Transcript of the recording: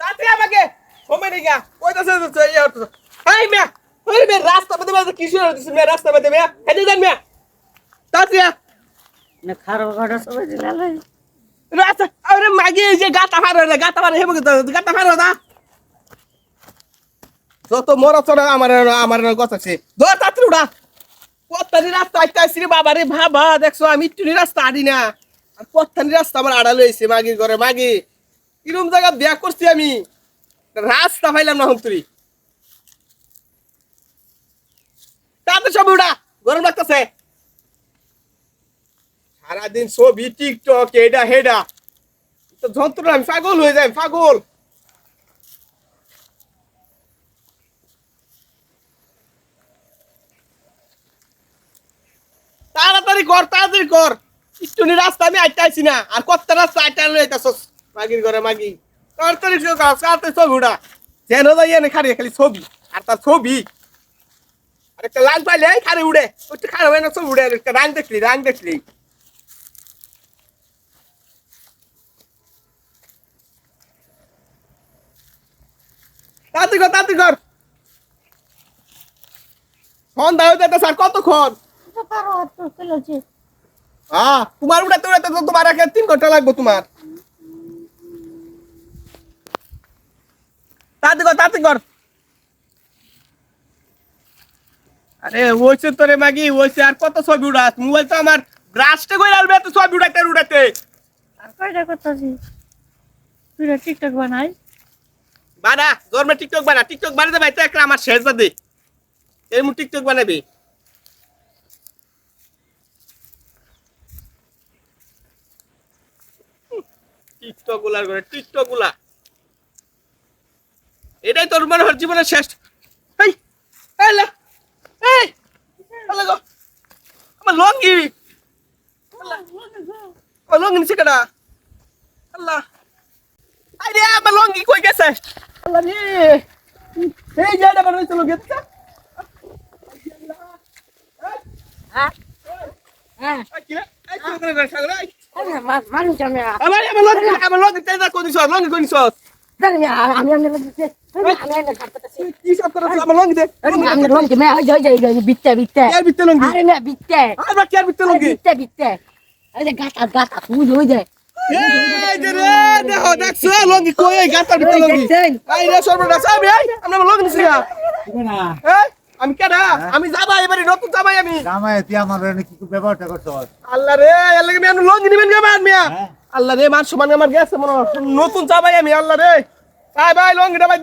তাড়াতাড়ি আমাকে সময় নেই গা। কইতাছে এই মিয়া ওই মিয়া রাস্তা মধ্যে মধ্যে কিছু দিছে মিয়া রাস্তা মধ্যে মিয়া? হেঁটে যান মিয়া। তাড়াতাড়ি আ। না খারাপ ঘটা সবাই দিলালে রাস্তা আরে মাগি এই যে গাতা ফার রে গাতা ফার হেবো গাতা ফার দা। যত মরা চড়া আমার আমার গছ আছে। ধর তাড়াতাড়ি উড়া পত্তানি রাস্তা আইতে রে বাবা রে ভাবা দেখছ আমি টুনি রাস্তা আড়ি না। পত্তানি রাস্তা আমার আড়ালে হয়েছে মাগির ঘরে মাগি। কিরম জায়গা বিয়া করছি আমি। রাস্তা পাইলাম না হন্তুরি তাতে সব উড়া গরম লাগতেছে। সারাদিন ছবি, টিকটক এটা হেডা তো যন্ত্রণা, আমি পাগল হয়ে যাই, পাগল। তাড়াতাড়ি কর তাড়াতাড়ি কর। একটুনি রাস্তা আমি আইতে আইছি না। আর কত রাস্তা আইতে আনলো এটা মাগির ঘরে মাগি। কর, তাড়াতাড়ি ছবি উড়া যেন যাই এনে খালি খালি ছবি আর তার ছবি। আর একটা লাল পাইলে খারে উড়ে খারে হয় না ছবি উড়ে একটা রাং দেখলি রাং দেখলি। তাড়াতাড়ি কর সন্ধ্যা হয়ে যেতে স্যার কতক্ষণ? হ্যাঁ তোমার উড়াতে উড়াতে তো তোমার তিন ঘণ্টা লাগবে তোমার। তাড়াতাড়ি কর তাড়াতাড়ি কর। আরে ওইছে তো রে মাগি ওইছে আর কত ছবি উড়াস? মোবাইল তো আমার ব্রাশটা কই আলবে তো ছবি উড়াতে আর উড়াতে আর কয়টা করতেছি তুই টিকটক বানাই? বানা টিকটক বানা টিকটক বানাতে ভাই তো একটা আমার শেষ দে এর মু টিকটক বানাবি। টিকটকগুলার করে টিকটকগুলা। এটাই তোর মনে হয় জীবনের শেষ। এই এই আমার লঙ্গি। আমার লঙ্গি নিচে কেডা? আল্লাহ। আরে আমার লঙ্গি কই গেছে? আল্লাহ রে। এই যে রয়েছে লঙ্গি দেখছা? হ্যাঁ? হ্যাঁ। আমার আমার লঙ্গি আমার লঙ্গি তেল কই দিছ লঙ্গি কই দিছ জানি আমি আমি বলতে আমি আমি কাটতেছি কি সব করে আমার লঙ্গি দে আমি আমি আমি আমি কেডা? আমি যাবা এবারে নতুন যাবাই আমি। আমার কি ব্যবহারটা করছ? আল্লাহ রে আমি লঙ্গি নিবেন কে মিয়া। হ্যাঁ। আল্লাহ রে, মান সমান আমার গেছে মনে। নতুন ভাই আমি, আল্লাহ রে ভাই ভাই, লঙ্গিটা ভাই